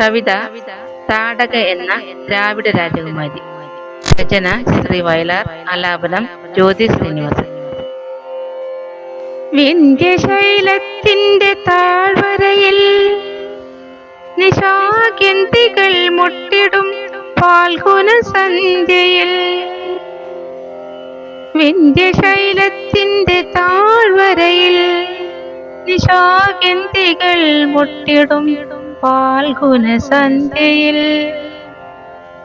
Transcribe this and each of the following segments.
കവിത താടക എന്ന ദ്രാവിഡ രാജകുമാരി. രചന ശ്രീ വയലാർ ആലാപനം ജ്യോതി ശ്രീനിവാസൻ. വിന്ധ്യശൈലത്തിന്റെ താഴ്വരയിൽ നിശാകന്തികൾ മുട്ടിടും പാൽകുന സന്ധ്യയിൽ. വിന്ധ്യശൈലത്തിന്റെ താഴ്വരയിൽ നിശാകന്തികൾ മുട്ടിടും പാൽഗുന സന്ധ്യയിൽ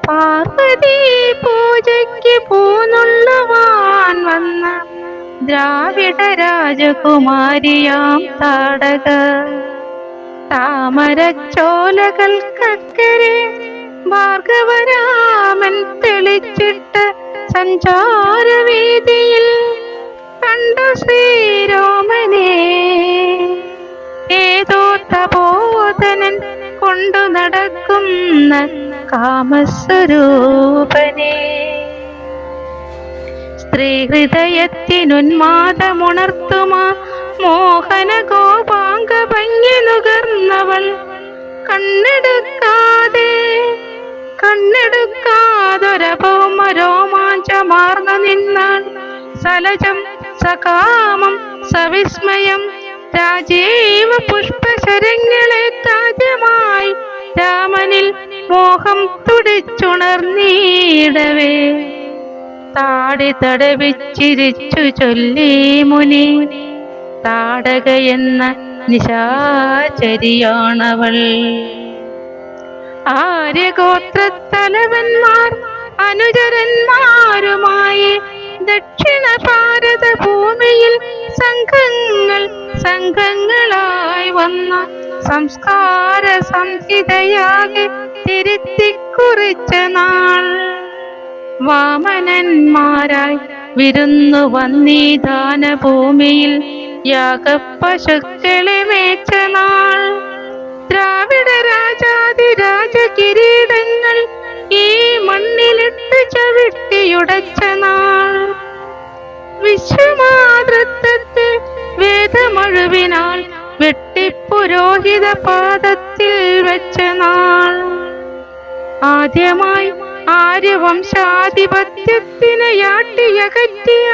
പാർവതി പൂജയ്ക്ക് പൂന്നുള്ളവാൻ വന്ന ദ്രാവിഡ രാജകുമാരിയാം താടക താമരച്ചോലകൾക്കക്കരെ ഭാർഗവരാമൻ തെളിച്ചിട്ട് സഞ്ചാരവേദിയിൽ കണ്ട ശ്രീരാമനെ. ഏതോ തപോധനൻ കൊണ്ടു നടക്കുന്ന കാമസ്വരൂപനെ. സ്ത്രീ ഹൃദയത്തിനുന്മാദമുണർത്തുമാ മോഹന ഗോപാംഗ ഭംഗി നുകർന്നവൾ കണ്ണെടുക്കാതെ കണ്ണെടുക്കാതൊരഭൗമ രോമാഞ്ചമാർന്നു നിന്നാൾ സലജം സകാമം സവിസ്മയം രാജീവ പുഷ്പശരങ്ങളെ മോഹം തുടിച്ചുണർന്നീടവേ. താടി തടവിച്ചിരിച്ചു ചൊല്ലി മുനി. താടക എന്ന നിശാചരിയാണവൾ. ആര്യഗോത്രത്തലവന്മാർ അനുചരന്മാരുമായി ദക്ഷിണ ഭാരത ഭൂമിയിൽ സംഘങ്ങൾ സംഘങ്ങളായി വന്ന സംസ്കാര സംഹിതയാകെ തിരുത്തിക്കുറിച്ച നാൾ വാമനന്മാരായി വിരുന്നു വന്നീ ദാനഭൂമിയിൽ യാഗപ്പശുക്കളെ മേച്ച നാൾ ദ്രാവിഡ രാജാതി രാജകിരീടങ്ങൾ ഈ മണ്ണിലിട്ട് ചവിട്ടിയുടച്ച നാൾ വിശ്വമാതൃത്വത്തെ വേദമഴുവിനാൽ വെട്ടിപ്പുരോഹിത പാദത്തിൽ വെച്ച നാൾ ആദ്യമായി ആര്യവംശാധിപത്യത്തിന് യാട്ടിയകറ്റിയ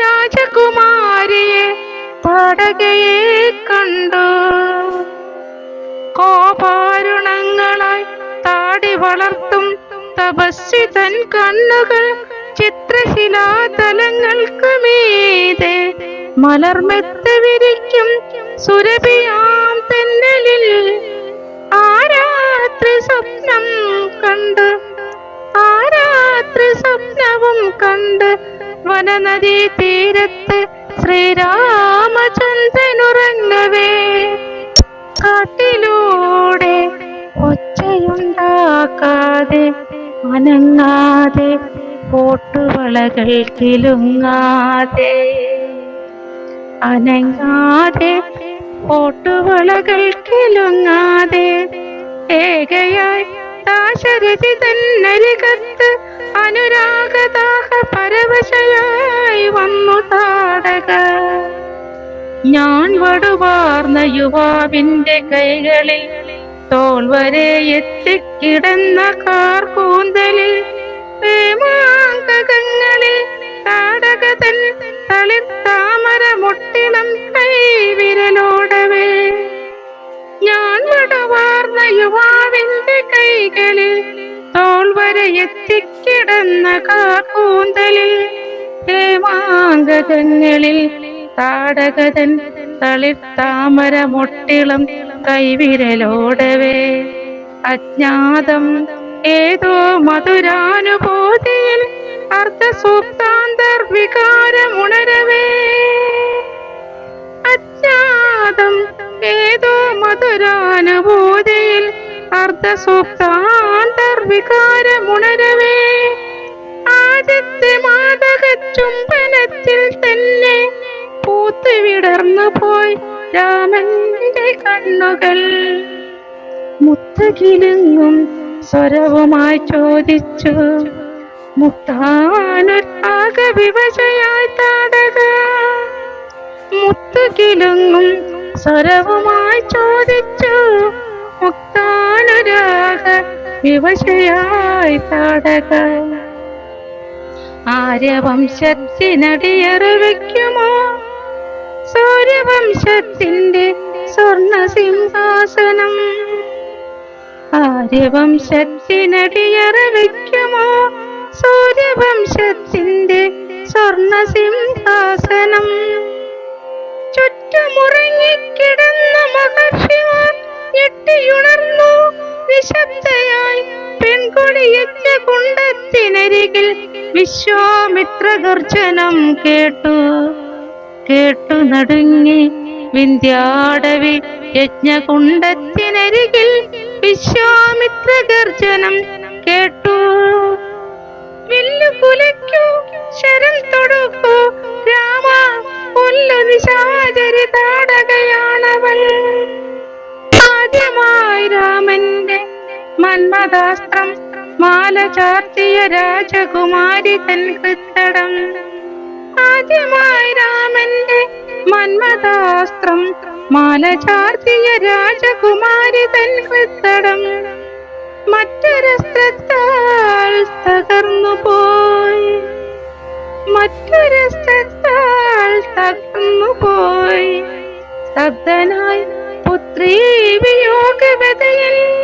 രാജകുമാരിയെ താടകയെ കണ്ടു. കോപാരുണങ്ങളായി താടി വളർത്തും തപസ്സി തൻ കണ്ണുകൾ ചിത്രശിലാതലങ്ങൾക്ക് മീതെ മലർമെത്ത വിരിക്കും സുരഭിയാം വനനദീ തീരത്ത് ശ്രീരാമചന്ദ്രനുറങ്ങവേ. കാട്ടിലൂടെ ഒച്ചയുണ്ടാക്കാതെ അനങ്ങാതെ കോട്ടുവളകൾ കിലുങ്ങാതെ. അനങ്ങാതെ കോട്ടുവളകൾ കിലുങ്ങാതെ ഏകയായി ദാശരഥി തന്നരികത്ത് അനുരാഗദാഹ പരവശയായി ഞാൻ വടുവാർന്ന യുവാവിന്റെ കൈകളിൽ തോൾ വരെ എത്തിക്കിടന്ന കാർ കൂന്തലിൽ പ്രേമാങ്കകങ്ങളിൽ താടകതൻ തളിത്താമര മുട്ടിണം കൈ കൈവിരലോടവേ. ഞാൻ വടുവാർന്ന യുവാവിന്റെ കൈകളിൽ തോൾ വരെ എത്തിക്കിടന്ന കാർ കൂന്തലിൽ താടകതൻ തളിർ താമര മുട്ടിളം കൈവിരലോടവേ. അജ്ഞാതം ഏതോ മധുരാനുഭൂതിയിൽ അർദ്ധസൂക്താന്തർ വികാരമുണരവേ. അജ്ഞാതം ഏതോ മധുരാനുഭൂതിയിൽ അർദ്ധസൂക്താന്തർ വികാരമുണരവേ. ആദ്യത്തെ മാതക ചുംബനത്തിൽ തന്നെ പൂത്ത് വിടർന്നു പോയി രാമന്റെ കണ്ണുകൾ. മുത്തുകിലുങ്ങും സ്വരവുമായി ചോദിച്ചു മുത്താനൊരാക വിവശയായി താടക. മുത്തുകിലുങ്ങും സ്വരവുമായി ചോദിച്ചു മുക്താനുരാഗ വിവശയായി താടക. ആര്യവംശത്തിനടിയറവയ്ക്കുമോ സൂര്യവംശത്തിന്റെ സ്വർണ സിംഹാസനം ആര്യവംശത്തിനടിയറവയ്ക്കുമോ സൂര്യവംശത്തിന്റെ സ്വർണ സിംഹാസനം ചുറ്റുമുറങ്ങിക്കിടന്ന മഹർഷിമാർ ഞെട്ടിയുണർന്നു. നിശബ്ദയായി പെൺകൊടിയറ്റ കുണ്ടത്തിനരികിൽ വിശ്വാമിത്ര ഗർജനം കേട്ടു. കേട്ടു നടുങ്ങി വിന്ധ്യാടവി യജ്ഞകുണ്ടത്തിനരികിൽ വിശ്വാമിത്ര ഗർജനം കേട്ടു. വില്ലു കുലയ്ക്കൂ ശരം തൊടുക്കൂ. രാമ കൊല്ലു നിശാചരി താടകയാണവൻ ആദ്യമായി രാമന്റെ മന്മദാസ്ത്രം മാല ചാർത്തിയ രാജകുമാരി തൻ കൃത്തടം ആദ്യമായി രാമന്റെ മന്മഥാസ്ത്രം മാല ചാർത്തിയ രാജകുമാരി തൻ കൃത്തടം മറ്റൊരസ്ത്രത്താൽ തകർന്നു പോയി. മറ്റൊരസ്ത്രത്താൽ തകർന്നു പോയി. സ്തബ്ധനായി പുത്രീ വിന്ധ്യാചല